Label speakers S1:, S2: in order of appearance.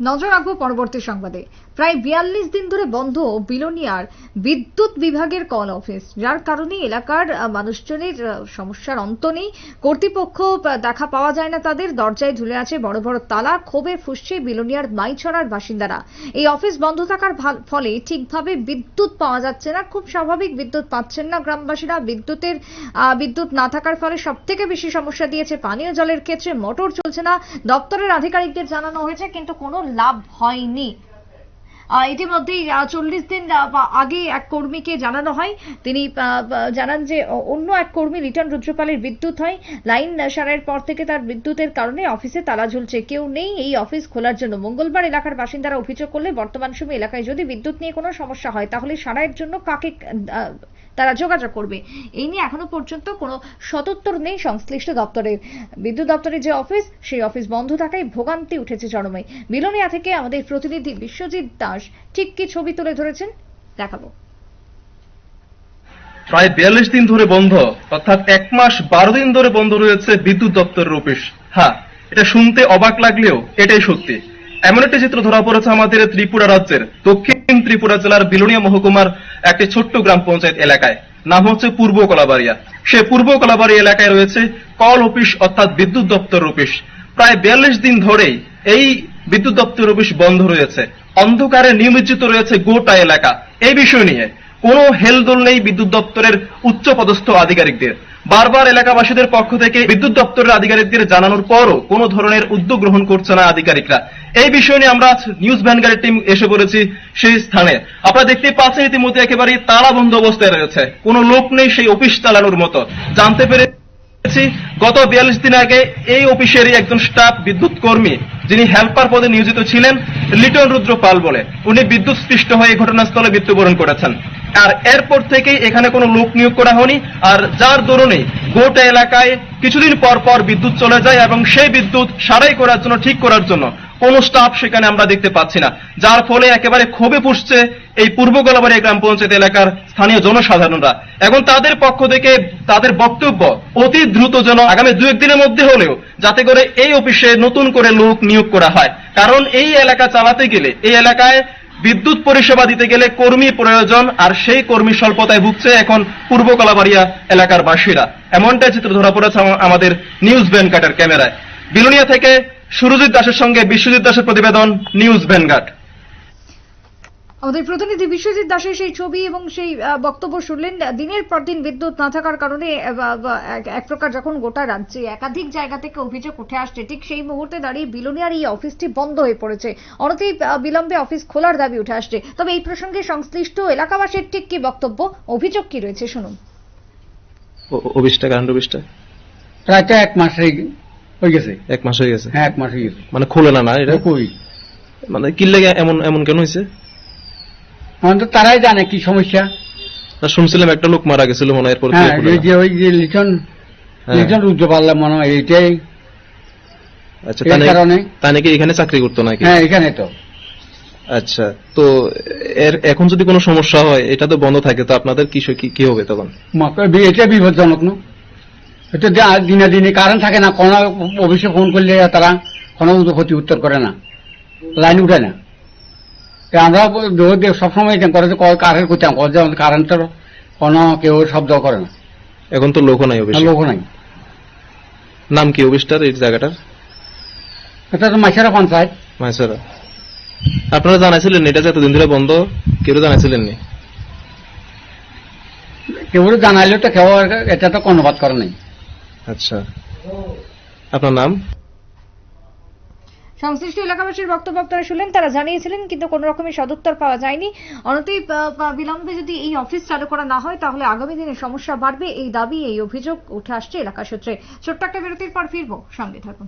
S1: নজর রাখব পরবর্তী সংবাদে। প্রায় বিয়াল্লিশ দিন ধরে বন্ধ বিলোনিয়ার বিদ্যুৎ বিভাগের কল অফিস, যার কারণে এলাকার মানুষজনের সমস্যার অন্ত নেই। কর্তৃপক্ষ দেখা পাওয়া যায় না তাদের, দরজায় ঝুলে আছে বড় বড় তালা, ক্ষোভে ফুসছে বিলোনিয়ার মাইছড়ার বাসিন্দারা। এই অফিস বন্ধ থাকার ফলে ঠিকভাবে বিদ্যুৎ পাওয়া যাচ্ছে না। খুব স্বাভাবিক বিদ্যুৎ পাচ্ছেন না গ্রামবাসীরা। বিদ্যুতের বিদ্যুৎ না থাকার ফলে সব থেকে বেশি সমস্যা দিয়েছে পানীয় জলের ক্ষেত্রে। মোটর চলছে না। দপ্তরের আধিকারিকদের জানানো হয়েছে, কিন্তু কোনো লাভ হয়নি। ইতিমধ্যেই চল্লিশ দিন আগে এক কর্মীকে জানানো হয়। তিনি জানান যে অন্য এক কর্মী রিটার্ন রুদ্রপালের বিদ্যুৎ হয়। লাইন সারাইয়ের পর থেকে তার বিদ্যুতের কারণে অফিসে তালা ঝুলছে। কেউ নেই এই অফিস খোলার জন্য। মঙ্গলবার এলাকার বাসিন্দারা অভিযোগ করলে বর্তমান সময়ে এলাকায় যদি বিদ্যুৎ নিয়ে কোনো সমস্যা হয়, তাহলে সারাইয়ের জন্য কাকে তারা যোগাযোগ করবে। এই নিয়ে এখনও পর্যন্ত কোনো সদুত্তর নেই সংশ্লিষ্ট দপ্তরের। বিদ্যুৎ দপ্তরের যে অফিস, সেই অফিস বন্ধ থাকায় ভোগান্তি উঠেছে চরমে বিলোনিয়া থেকে আমাদের প্রতিনিধি বিশ্বজিৎ দাস ঠিক কি ছবি তুলে ধরেছেন? দেখাবো।
S2: প্রায় বিয়াল্লিশ দিন ধরে বন্ধ, অর্থাৎ এক মাস বারো দিন ধরে বন্ধ রয়েছে বিদ্যুৎ দপ্তরের অফিস। হ্যাঁ এটা শুনতে অবাক লাগলেও এটাই সত্যি। এমন একটি চিত্র ধরা পড়েছে আমাদের ত্রিপুরা রাজ্যের। দক্ষিণ ত্রিপুরা জেলার বিলোনিয়া মহকুমার একটি ছোট্ট গ্রাম পঞ্চায়েত এলাকায়। নাম হচ্ছে পূর্ব কলাবাড়িয়া। সে পূর্ব কলাবাড়ি এলাকায় রয়েছে কল অফিস অর্থাৎ বিদ্যুৎ দপ্তর অফিস। প্রায় বিয়াল্লিশ দিন ধরেই এই বিদ্যুৎ দপ্তর অফিস বন্ধ রয়েছে। অন্ধকারে নিমজ্জিত রয়েছে গোটা এলাকা। এই বিষয় নিয়ে কোনো হেলদোল নেই বিদ্যুৎ দপ্তরের উচ্চ পদস্থ আধিকারিকদের। বারবার এলাকাবাসীদের পক্ষ থেকে বিদ্যুৎ দপ্তরের আধিকারিকদের জানানোর পরও কোনো ধরনের উদ্যোগ গ্রহণ করছে না আধিকারিকরা। এই বিষয় নিয়ে আমরা নিউজ ভ্যানগার্ডের টিম এসে পড়েছি সেই স্থানে। আপনারা দেখতে পাচ্ছেন ইতিমধ্যে একেবারে তালাবন্ধ অবস্থায় রয়েছে। কোনো লোক নেই সেই অফিস চালানোর মতো। জানতে পেরে গত বিয়াল্লিশ দিন আগে এই অফিসেরই একজন স্টাফ বিদ্যুৎ কর্মী, যিনি হেল্পার পদে নিয়োজিত ছিলেন লিটন রুদ্র পাল বলে। উনি বিদ্যুৎ স্পৃষ্ট হয়ে ঘটনাস্থলে মৃত্যুবরণ করেছেন। আর এরপর থেকেই এখানে কোনো লোক নিয়োগ করা হয়নি। আর যার দরুনে গোটা এলাকায় কিছুদিন পর পর বিদ্যুৎ চলে যায় এবং সেই বিদ্যুৎ সারাই করার জন্য, ঠিক করার জন্য কোনো স্টাফ সেখানে আমরা দেখতে পাচ্ছি না। যার ফলে একেবারে ক্ষোভে পুষছে এই পূর্ব গোলাবাড়ি গ্রাম পঞ্চায়েত এলাকার স্থানীয় জনসাধারণরা। এখন তাদের পক্ষ থেকে তাদের বক্তব্য অতি দ্রুত যেন আগামী দু একদিনের মধ্যে হলেও যাতে করে এই অফিসে নতুন করে লোক নিয়োগ করা হয়। কারণ এই এলাকা চালাতে গেলে, এই এলাকায় বিদ্যুৎ পরিষেবা দিতে গেলে কর্মী প্রয়োজন, আর সেই কর্মী স্বল্পতায় ভুগছে এখন পূর্ব কলাবাড়িয়া এলাকার বাসীরা। এমনটাই চিত্র ধরা পড়েছে আমাদের নিউজ ভ্যানগার্ডের ক্যামেরায়। বিলুনিয়া থেকে সুরজিৎ দাসের সঙ্গে বিশ্বজিৎ দাসের প্রতিবেদন, নিউজ ভ্যানগার্ড
S1: আমাদের প্রতিনিধি বিশ্বজিৎ দাসের সেই ছবি এবং সেই বক্তব্য শুনলেন দিনের পর দিন বিদ্যুৎ না থাকার কারণে এক- প্রকার যখন গোটা রাজ্যে একাধিক জায়গা থেকে অভিযোগ উঠে আসছে ঠিক সেই মুহূর্তে দাঁড়িয়ে বিলোনিয়ার এই অফিসটি বন্ধ হয়ে পড়েছে। অনতি বিলম্বে অফিস খোলার দাবি উঠে আসছে। তবে এই প্রসঙ্গে সংশ্লিষ্ট এলাকাবাসীর ঠিক কি বক্তব্য অভিযোগ কি রয়েছে শুনুন।
S3: অফিসটা কারেন্ট অফিসটা?
S4: প্রায় এক মাস হয়ে হয়ে গেছে।
S3: এক মাস হয়ে গেছে?
S4: হ্যাঁ এক মাস হয়ে গেছে।
S3: মানে খোলে না না এটা?
S4: কই
S3: মানে কি লেগে এমন এমন কেন হয়েছে?
S4: এখন তো তারাই জানে কি সমস্যা।
S3: শুনছিলাম একটা লোক মারা গেছিল মনে হয়
S4: হ্যাঁ। যে ওই যে লিটন
S3: হ্যাঁ।
S4: লিটন রুদ্র পারলাম মনে হয় এইটাই।
S3: আচ্ছা
S4: কারণে।
S3: তাই নাকি এখানে চাকরি করতো নাকি?
S4: হ্যাঁ এখানে তো।
S3: আচ্ছা তো এর এখন যদি কোনো সমস্যা হয় এটা তো বন্ধ থাকে তো আপনাদের কি কি- হবে তখন?
S4: এটা বিপজ্জনক না? এটা দিনে দিনে কারেন্ট থাকে না কোনো অফিসে ফোন করলে তারা কোনো ক্ষতি উত্তর করে না। লাইন উঠে না। তা আমরা সবসময় করে কারেন্ট করতাম কারেন্টের কোনো কেউ শব্দ করে না।
S3: এখন তো লোকও নাই অফিস।
S4: লোক নাই।
S3: নাম কি অফিসটার এই জায়গাটার?
S4: এটা তো মাইসারা পঞ্চায়েত।
S3: মাইসরা। আপনারা জানাইছিলেন এটা যে এতদিন ধরে বন্ধ কেউ জানাইছিলেন নি?
S4: কেউ জানাইলেও তো কেউ এটা তো অনুবাদ করে নাই।
S3: আচ্ছা। আপনার নাম?
S1: সংশ্লিষ্ট এলাকাবাসীর বক্তব্য আপনারা শুনলেন, তারা জানিয়েছিলেন, কিন্তু কোনো রকমের সদুত্তর পাওয়া যায়নি। অনতি বিলম্বে যদি এই অফিস চালু করা না হয়, তাহলে আগামী দিনে সমস্যা বাড়বে। এই দাবি, এই অভিযোগ উঠে আসছে এলাকা সূত্রে। ছোট্ট একটা বিরতির পর ফিরবো। সঙ্গে থাকুন।